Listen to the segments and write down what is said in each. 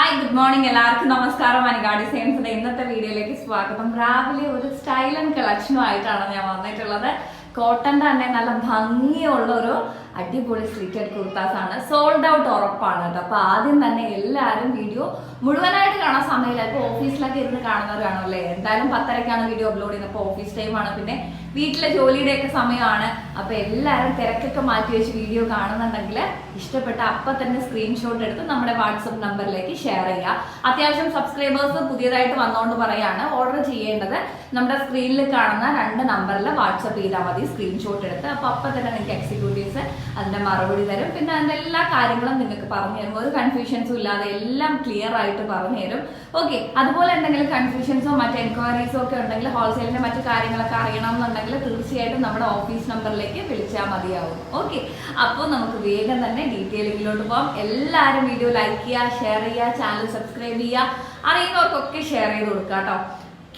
Hi good morning എല്ലാവർക്കും. നമസ്കാരം. അനികാ ഡിസൈൻസിന്റെ ഇന്നത്തെ വീഡിയോയിലേക്ക് സ്വാഗതം. രാവിലെ ഒരു സ്റ്റൈൽ ആൻഡ് കളക്ഷനുമായിട്ടാണ് ഞാൻ വന്നിട്ടുള്ളത്. കോട്ടന്റെ തന്നെ നല്ല ഭംഗിയുള്ള ഒരു അടിപൊളി സ്ലിറ്റഡ് കുർത്താസ് ആണ് സോൾഡ് ഔട്ട് ഉറപ്പാണ് കേട്ടോ. അപ്പൊ ആദ്യം തന്നെ എല്ലാവരും വീഡിയോ മുഴുവനായിട്ട് കാണാൻ സമയമില്ല. ഇപ്പൊ ഓഫീസിലൊക്കെ ഇരുന്ന് കാണുന്നവരാണോ അല്ലേ? എന്തായാലും പത്തരക്കാണ് വീഡിയോ അപ്ലോഡ് ചെയ്യുന്നത്. അപ്പോൾ ഓഫീസ് ടൈമാണ് പിന്നെ വീട്ടിലെ ജോലിയുടെ ഒക്കെ സമയമാണ്. അപ്പൊ എല്ലാവരും തിരക്കൊക്കെ മാറ്റി വെച്ച് വീഡിയോ കാണുന്നുണ്ടെങ്കിൽ ഇഷ്ടപ്പെട്ട അപ്പൊ തന്നെ സ്ക്രീൻഷോട്ട് എടുത്ത് നമ്മുടെ വാട്സപ്പ് നമ്പറിലേക്ക് ഷെയർ ചെയ്യുക. അത്യാവശ്യം സബ്സ്ക്രൈബേഴ്സ് പുതിയതായിട്ട് വന്നുകൊണ്ട് പറയാണ്. ഓർഡർ ചെയ്യേണ്ടത് നമ്മുടെ സ്ക്രീനിൽ കാണുന്ന രണ്ട് നമ്പറിൽ വാട്സപ്പ് ചെയ്താൽ മതി. സ്ക്രീൻഷോട്ട് എടുത്ത്. അപ്പൊ അപ്പൊ തന്നെ നിങ്ങൾക്ക് എക്സിക്യൂട്ടീവ്സ് അതിന്റെ മറുപടി തരും. പിന്നെ അതിന്റെ എല്ലാ കാര്യങ്ങളും നിങ്ങൾക്ക് പറഞ്ഞു തരും. ഒരു കൺഫ്യൂഷൻസും ഇല്ലാതെ എല്ലാം ക്ലിയർ ആയിട്ട് പറഞ്ഞു തരും. ഓക്കെ അതുപോലെ എന്തെങ്കിലും കൺഫ്യൂഷൻസോ മറ്റ് എൻക്വയറീസോ ഒക്കെ ഉണ്ടെങ്കിൽ ഹോൾസെയിലിന്റെ മറ്റു കാര്യങ്ങളൊക്കെ അറിയണം എന്നുണ്ടെങ്കിൽ തീർച്ചയായിട്ടും നമ്മുടെ ഓഫീസ് നമ്പറിലേക്ക് വിളിച്ചാൽ മതിയാവും. ഓക്കെ അപ്പോൾ നമുക്ക് വേഗം തന്നെ ഡീറ്റെയിലിങ്ങിലോട്ട് പോകാം എല്ലാവരും വീഡിയോ ലൈക്ക് ചെയ്യുക ഷെയർ ചെയ്യുക ചാനൽ സബ്സ്ക്രൈബ് ചെയ്യുക. അറിയുന്നവർക്കൊക്കെ ഷെയർ ചെയ്ത് കൊടുക്കുക കേട്ടോ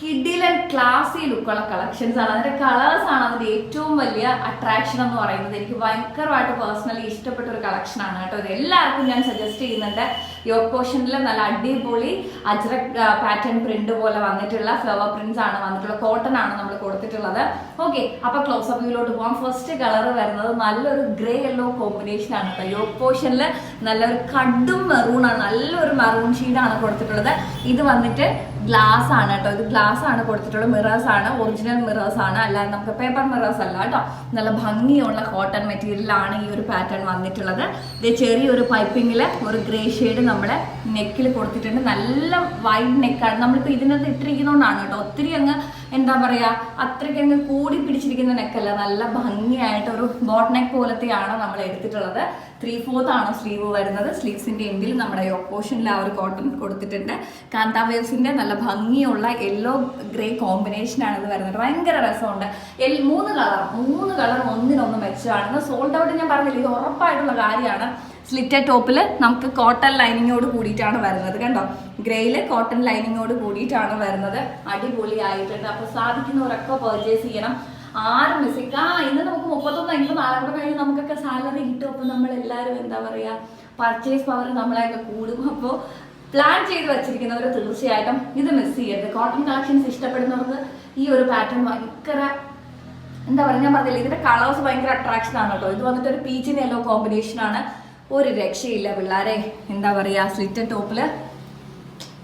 കിഡിലൻ ക്ലാസി ലുക്കുള്ള കളക്ഷൻസ് ആണ്. അതിന്റെ കളേഴ്സ് ആണ് അതിന്റെ ഏറ്റവും വലിയ അട്രാക്ഷൻ എന്ന് പറയുന്നത്. എനിക്ക് ഭയങ്കരമായിട്ട് പേഴ്സണലി ഇഷ്ടപ്പെട്ട ഒരു കളക്ഷൻ ആണ് കേട്ടോ. ഇത് എല്ലാവർക്കും ഞാൻ സജസ്റ്റ് ചെയ്യുന്നുണ്ട്. യോഗ് പോർഷനിൽ നല്ല അടിപൊളി അജ്രക് പാറ്റേൺ പ്രിന്റ് പോലെ വന്നിട്ടുള്ള ഫ്ലവർ പ്രിന്റ്സ് ആണ് വന്നിട്ടുള്ള കോട്ടൺ ആണ് നമ്മൾ കൊടുത്തിട്ടുള്ളത്. ഓക്കെ അപ്പൊ ക്ലോസ് അപ്പ് വ്യൂലോട്ട് പോകാം ഫസ്റ്റ് കളർ വരുന്നത് നല്ലൊരു ഗ്രേ യെല്ലോ കോമ്പിനേഷൻ ആണ് കേട്ടോ യോക്ക് പോർഷനിൽ നല്ലൊരു കടും മെറൂൺ ആണ് നല്ലൊരു മെറൂൺ ഷീഡാണ് കൊടുത്തിട്ടുള്ളത്. ഇത് വന്നിട്ട് ഗ്ലാസ് ആണ് കേട്ടോ ഇത് ഗ്ലാസ് ആണ് കൊടുത്തിട്ടുള്ള മിറേഴ്സ് ആണ്. ഒറിജിനൽ മിറേഴ്സ് ആണ്. അല്ലാതെ നമുക്ക് പേപ്പർ മിറേഴ്സ് അല്ല കേട്ടോ നല്ല ഭംഗിയുള്ള കോട്ടൺ മെറ്റീരിയലാണ് ഈ ഒരു പാറ്റേൺ വന്നിട്ടുള്ളത്. ഇത് ചെറിയൊരു പൈപ്പിങ്ങിൽ ഒരു ഗ്രേ ഷെയ്ഡ് നമ്മുടെ നെക്കിൽ കൊടുത്തിട്ടുണ്ട്. നല്ല വൈഡ് നെക്കാണ്. നമ്മളിപ്പോൾ ഇതിനകത്ത് ഇട്ടിരിക്കുന്നതുകൊണ്ടാണ് കേട്ടോ. ഒത്തിരി അങ്ങ് എന്താ പറയുക അത്രയ്ക്ക് അങ്ങ് കൂടി പിടിച്ചിരിക്കുന്ന നെക്കല്ല. നല്ല ഭംഗിയായിട്ട് ഒരു ബോട്ട് നെക്ക് പോലത്തെയാണ് നമ്മൾ എടുത്തിട്ടുള്ളത്. ത്രീ ഫോർത്ത് ആണ് സ്ലീവ് വരുന്നത്. സ്ലീവ്സിന്റെ എൻഡിൽ നമ്മുടെ ഓപ്പോഷനിൽ ആ ഒരു കോട്ടൺ കൊടുത്തിട്ടുണ്ട്. കാന്താവേഴ്സിന്റെ നല്ല ഭംഗിയുള്ള യെല്ലോ ഗ്രേ കോമ്പിനേഷനാണ് ഇത് വരുന്നത്. ഭയങ്കര രസമുണ്ട്. എൽ മൂന്ന് കളർ മൂന്ന് കളർ ഒന്നിനൊന്ന് മെച്ചമാണ് സോൾഡ് ഔട്ട് ഞാൻ പറഞ്ഞില്ല? ഉറപ്പായിട്ടുള്ള കാര്യമാണ്. സ്ലിറ്റഡ് ടോപ്പിൽ നമുക്ക് കോട്ടൺ ലൈനിങ്ങോട് കൂടിയിട്ടാണ് വരുന്നത് കണ്ടോ? ഗ്രേയിൽ കോട്ടൺ ലൈനിങ്ങോട് കൂടിയിട്ടാണ് വരുന്നത്. അടിപൊളി ആയിട്ടുണ്ട് അപ്പോൾ സാധിക്കുന്നവരൊക്കെ പർച്ചേസ് ചെയ്യണം. ആരും മിസ്സിങ് ആ ഇന്ന് നമുക്ക് മുപ്പത്തൊന്ന് ഇന്ന് നാളെ കഴിഞ്ഞ് നമുക്കൊക്കെ സാലറി കിട്ടും. അപ്പോൾ നമ്മൾ എല്ലാവരും എന്താ പറയാ പർച്ചേസ് പവർ നമ്മളെയൊക്കെ കൂടും. അപ്പോൾ പ്ലാൻ ചെയ്ത് വെച്ചിരിക്കുന്നവർ തീർച്ചയായിട്ടും ഇത് മിസ് ചെയ്യരുത്. കോട്ടൺ കളക്ഷൻസ് ഇഷ്ടപ്പെടുന്നവർക്ക് ഈ ഒരു പാറ്റേൺ ഭയങ്കര എന്താ പറയുക ഞാൻ പറഞ്ഞില്ല ഇതിന്റെ കളേഴ്സ് ഭയങ്കര അട്രാക്ഷൻ ആണ് കേട്ടോ. ഇത് വന്നിട്ട് ഒരു പീച്ചിന് യെല്ലോ കോമ്പിനേഷൻ ആണ്. ഒരു രക്ഷയില്ല പിള്ളേരെ. എന്താ പറയാ സ്ലിറ്റഡ് ടോപ്പിൽ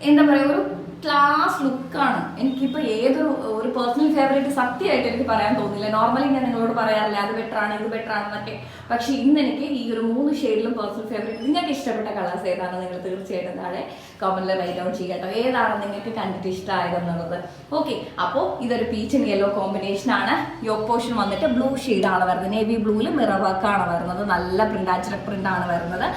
എന്താ പറയുക ഒരു ക്ലാസ് ലുക്കാണ് എനിക്കിപ്പോൾ ഏതൊരു ഒരു പേഴ്സണൽ ഫേവറേറ്റ് സത്യമായിട്ട് എനിക്ക് പറയാൻ തോന്നില്ല. നോർമലി ഞാൻ നിങ്ങളോട് പറയാറില്ല അത് ബെറ്റർ ആണ് ഇത് ബെറ്റർ ആണെന്നൊക്കെ പക്ഷെ ഇന്ന് എനിക്ക് ഈ ഒരു മൂന്ന് ഷെയ്ഡിലും പേഴ്സണൽ ഫേവറേറ്റ് നിങ്ങൾക്ക് ഇഷ്ടപ്പെട്ട കളേഴ്സ് ഏതാണ് നിങ്ങൾ തീർച്ചയായിട്ടും താഴെ കമന്റിൽ റൈറ്റ് ഔട്ട് ചെയ്യട്ടോ ഏതാണ് നിങ്ങൾക്ക് കണ്ടിട്ട് ഇഷ്ടമായതെന്നുള്ളത് ഓക്കെ അപ്പോൾ ഇതൊരു പീച്ച് ആൻഡ് യെല്ലോ കോമ്പിനേഷൻ ആണ്. യോക്ക് പോർഷൻ വന്നിട്ട് ബ്ലൂ ഷെയ്ഡാണ് വരുന്നത്. നേവി ബ്ലൂവിൽ മിറർ വർക്കാണ് വരുന്നത്. നല്ല പ്രിന്റ് ആച്ചറ പ്രിന്റ് ആണ് വരുന്നത്.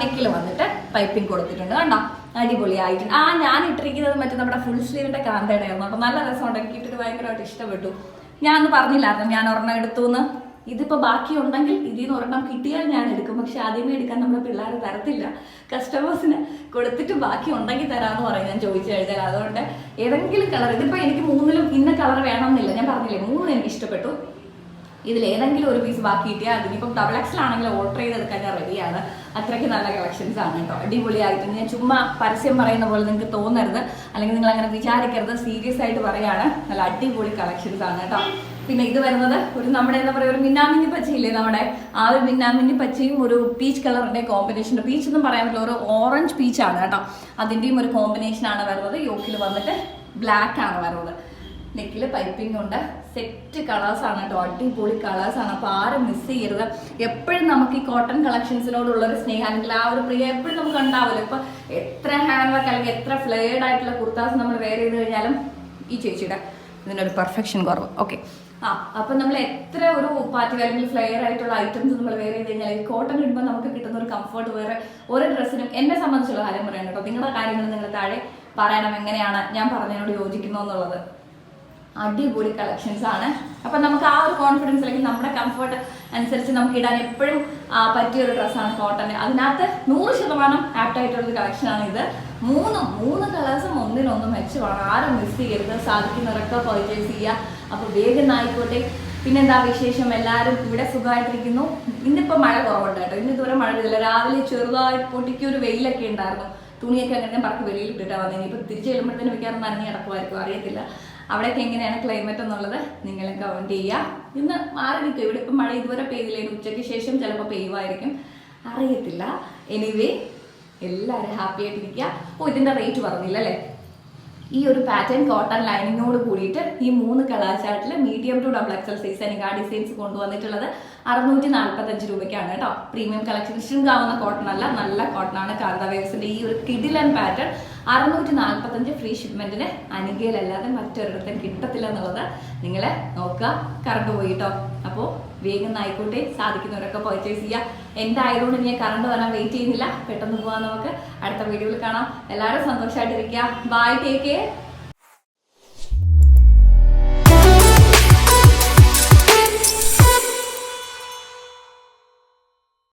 നെക്കിൽ വന്നിട്ട് പൈപ്പിംഗ് കൊടുത്തിട്ടുണ്ട്. കണ്ടോ? അടിപൊളിയായിട്ടുണ്ട്. ആ ഞാൻ ഇട്ടിരിക്കുന്നത് മറ്റേ നമ്മുടെ ഫുൾ സ്ലീവിന്റെ കാന്തയുടെയായിരുന്നു അപ്പൊ നല്ല രസമുണ്ട്. എനിക്ക് ഇട്ടിട്ട് ഭയങ്കരമായിട്ട് ഇഷ്ടപ്പെട്ടു. ഞാൻ പറഞ്ഞില്ലായിരുന്നു. ഞാൻ ഒരെണ്ണം എടുത്തു എന്ന് ഇതിപ്പോ ബാക്കി ഉണ്ടെങ്കിൽ ഇതിൽ നിന്ന് ഒരെണ്ണം കിട്ടിയാൽ ഞാൻ എടുക്കും. പക്ഷെ ആദ്യമേ എടുക്കാൻ നമ്മുടെ പിള്ളേർ തരത്തില്ല. കസ്റ്റമേഴ്സിന് കൊടുത്തിട്ട് ബാക്കി ഉണ്ടെങ്കിൽ തരാമെന്ന് പറയും. ഞാൻ ചോദിച്ചു കഴിഞ്ഞാൽ അതുകൊണ്ട് ഏതെങ്കിലും കളർ. ഇതിപ്പോ എനിക്ക് മൂന്നിലും ഇന്ന കളർ വേണമെന്നില്ല. ഞാൻ പറഞ്ഞില്ലേ മൂന്നും എനിക്ക് ഇഷ്ടപ്പെട്ടു. ഇതിൽ ഏതെങ്കിലും ഒരു പീസ് ബാക്കി കിട്ടിയാൽ അതിനിപ്പം ഡബിൾ എക്സൽ ആണെങ്കിൽ ഓർഡർ ചെയ്തെടുക്കാൻ ഞാൻ റെഡിയാണ് അത്രയ്ക്ക് നല്ല കളക്ഷൻസ് ആണ് കേട്ടോ. അടിപൊളിയായിട്ടുണ്ട് ഞാൻ ചുമ്മാ പരസ്യം പറയുന്ന പോലെ നിങ്ങൾക്ക് തോന്നരുത്. അല്ലെങ്കിൽ നിങ്ങൾ അങ്ങനെ വിചാരിക്കരുത്. സീരിയസ് ആയിട്ട് പറയാണ്. നല്ല അടിപൊളി കളക്ഷൻസ് ആണ് കേട്ടോ. പിന്നെ ഇത് വരുന്നത് ഒരു നമ്മുടെ എന്താ പറയുക ഒരു മിന്നാമിന്നി പച്ചയില്ലേ നമ്മുടെ? ആ ഒരു മിന്നാമിന്നി പച്ചയും ഒരു പീച്ച് കളറിന്റെ കോമ്പിനേഷൻ പീച്ച് ഒന്നും പറയാൻ പറ്റില്ല. ഒരു ഓറഞ്ച് പീച്ച് ആണ് കേട്ടോ. അതിന്റെയും ഒരു കോമ്പിനേഷൻ ആണ് വരുന്നത്. യോക്കിൽ വന്നിട്ട് ബ്ലാക്ക് ആണ് വരുന്നത്. നെക്കിൽ പൈപ്പിംഗ് ഉണ്ട്. സെറ്റ് കളേഴ്സ് ആണ് കേട്ടോ അടിപൊളി കളേഴ്സ് ആണ്. അപ്പോൾ ആരും മിസ് ചെയ്യരുത്. എപ്പോഴും നമുക്ക് ഈ കോട്ടൺ കളക്ഷൻസിനോടുള്ള ഒരു സ്നേഹം അല്ലെങ്കിൽ ആ ഒരു പ്രിയ എപ്പോഴും നമുക്ക് ഉണ്ടാവില്ല. ഇപ്പൊ എത്ര ഹാൻഡ് വർക്ക് അല്ലെങ്കിൽ എത്ര ഫ്ലേഡ് ആയിട്ടുള്ള കുർത്താസ് നമ്മൾ വെയർ ചെയ്ത് കഴിഞ്ഞാലും ഈ ചേച്ചിയുടെ ഇതിനൊരു പെർഫെക്ഷൻ കുറവ്. ഓക്കെ ആ അപ്പൊ നമ്മൾ എത്ര ഒരു പാർട്ടി അല്ലെങ്കിൽ ഫ്ലെയർ ആയിട്ടുള്ള ഐറ്റംസ് നമ്മൾ വെയർ ചെയ്ത് കഴിഞ്ഞാൽ ഈ കോട്ടൺ ഇടുമ്പോൾ നമുക്ക് കിട്ടുന്ന ഒരു കംഫർട്ട് വേറെ ഒരു ഡ്രസ്സിനും എന്നെ സംബന്ധിച്ചുള്ള കാര്യം പറയണം നിങ്ങളുടെ കാര്യങ്ങൾ നിങ്ങൾ താഴെ പറയണം എങ്ങനെയാണ് ഞാൻ പറഞ്ഞതിനോട് യോജിക്കുന്നു എന്നുള്ളത്. അടിപൊളി കളക്ഷൻസ് ആണ്. അപ്പൊ നമുക്ക് ആ ഒരു കോൺഫിഡൻസ് അല്ലെങ്കിൽ നമ്മുടെ കംഫർട്ട് അനുസരിച്ച് നമുക്ക് ഇടാൻ എപ്പോഴും പറ്റിയ ഒരു ഡ്രസ്സാണ് കോട്ടൺ അതിനകത്ത് നൂറ് ശതമാനം ആപ്റ്റ് ആയിട്ടുള്ള ഒരു കളക്ഷനാണ് ഇത്. മൂന്ന് മൂന്ന് കളേഴ്സും ഒന്നിനൊന്നും മെച്ചമാണ് ആരും മിസ് ചെയ്യരുത്. സാധിക്കുന്നവരൊക്കെ പർച്ചേസ് ചെയ്യുക. അപ്പൊ വേഗം ആയിക്കോട്ടെ. പിന്നെന്താ വിശേഷം? എല്ലാവരും ഇവിടെ സുഖമായിട്ടിരിക്കുന്നു. ഇന്നിപ്പോ മഴ കുറവുണ്ട് കേട്ടോ. ഇന്ന് ഇതുവരെ മഴ പെയ്തില്ല. രാവിലെ ചെറുതായിട്ട് പൊട്ടിക്കൊരു വെയിലൊക്കെ ഉണ്ടായിരുന്നു. തുണിയൊക്കെ അങ്ങനെ പറക്ക് വെളിയിൽ ഇട്ടിട്ടാണ് വന്നത് ഇനിയിപ്പോൾ തിരിച്ചു ചെല്ലുമ്പോഴത്തേനും മിക്കവാറും നനഞ്ഞ് കിടക്കുമായിരിക്കും അറിയത്തില്ല. അവിടെയൊക്കെ എങ്ങനെയാണ് ക്ലൈമറ്റ് എന്നുള്ളത് നിങ്ങൾ കമന്റ് ചെയ്യുക. ഇന്ന് മാറി നിൽക്കും. ഇവിടെ ഇപ്പം മഴ ഇതുവരെ പെയ്തില്ലെങ്കിൽ ഉച്ചയ്ക്ക് ശേഷം ചിലപ്പോൾ പെയ്യുമായിരിക്കും. അറിയത്തില്ല. എനിവേ എല്ലാവരും ഹാപ്പി ആയിട്ടിരിക്കുക. ഓ ഇതിന്റെ റേറ്റ് പറഞ്ഞില്ല അല്ലേ? ഈ ഒരു പാറ്റേൺ കോട്ടൺ ലൈനിങ്ങോട് കൂടിയിട്ട് ഈ മൂന്ന് കളർ ചാർട്ടിൽ medium to double XL size എനിക്ക് ഡിസൈൻസ് കൊണ്ടുവന്നിട്ടുള്ളത്. അറുന്നൂറ്റി നാൽപ്പത്തഞ്ച് രൂപയ്ക്കാണ് കേട്ടോ. പ്രീമിയം കളക്ഷൻ ശൃംഗാവുന്ന കോട്ടൺ അല്ല. നല്ല കോട്ടൺ ആണ്. കാന്ത വേവ്സിന്റെ ഈ ഒരു കിഡിലൻ പാറ്റേൺ അറുന്നൂറ്റി നാൽപ്പത്തഞ്ച് ഫ്രീ ഷിപ്മെന്റിന് അനികയിലല്ലാതെ മറ്റൊരിടത്തും കിട്ടത്തില്ല എന്നുള്ളത് നിങ്ങൾ നോക്കുക. കറണ്ട് പോയി കേട്ടോ അപ്പോൾ വേഗം ആയിക്കോട്ടെ. സാധിക്കുന്നവരൊക്കെ പർച്ചേസ് ചെയ്യുക എന്റെ ആയതുകൊണ്ട് ഞാൻ കറണ്ട് വരാൻ വെയിറ്റ് ചെയ്യുന്നില്ല? പെട്ടെന്ന് പോകാൻ നമുക്ക്. അടുത്ത വീഡിയോയിൽ കാണാം. എല്ലാവരും സന്തോഷമായിട്ടിരിക്കുക ബൈ ടേക്ക് കെയർ